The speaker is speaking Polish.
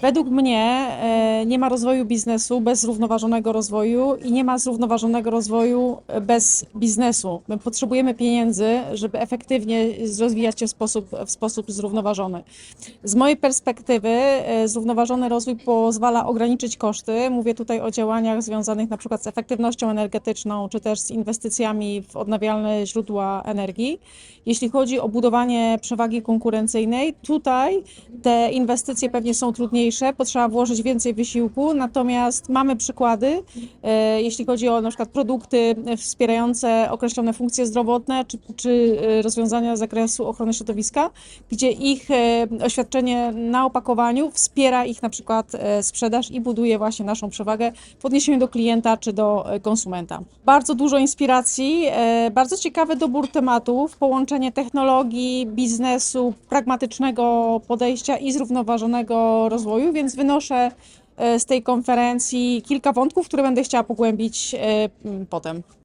Według mnie e, nie ma rozwoju biznesu bez zrównoważonego rozwoju i nie ma zrównoważonego rozwoju e, bez biznesu. My potrzebujemy pieniędzy, żeby efektywnie rozwijać się w sposób, w sposób zrównoważony. Z mojej perspektywy e, zrównoważony rozwój pozwala ograniczyć koszty. Mówię tutaj o działaniach związanych na przykład z efektywnością energetyczną, czy też z inwestycjami w odnawialne źródła energii. Jeśli chodzi o budowanie przewagi konkurencyjnej, tutaj te inwestycje pewnie są trudniejsze, potrzeba włożyć więcej wysiłku, natomiast mamy przykłady, e, jeśli chodzi o na przykład produkty wspierające określone funkcje zdrowotne, czy, czy e, rozwiązania z zakresu ochrony środowiska, gdzie ich e, oświadczenie na opakowaniu wspiera ich na przykład sprzedaż i buduje właśnie naszą przewagę w odniesieniu do klienta czy do konsumenta. Bardzo dużo inspiracji, bardzo ciekawy dobór tematów, połączenie technologii, biznesu, pragmatycznego podejścia i zrównoważonego rozwoju, więc wynoszę e, z tej konferencji kilka wątków, które będę chciała pogłębić e, potem.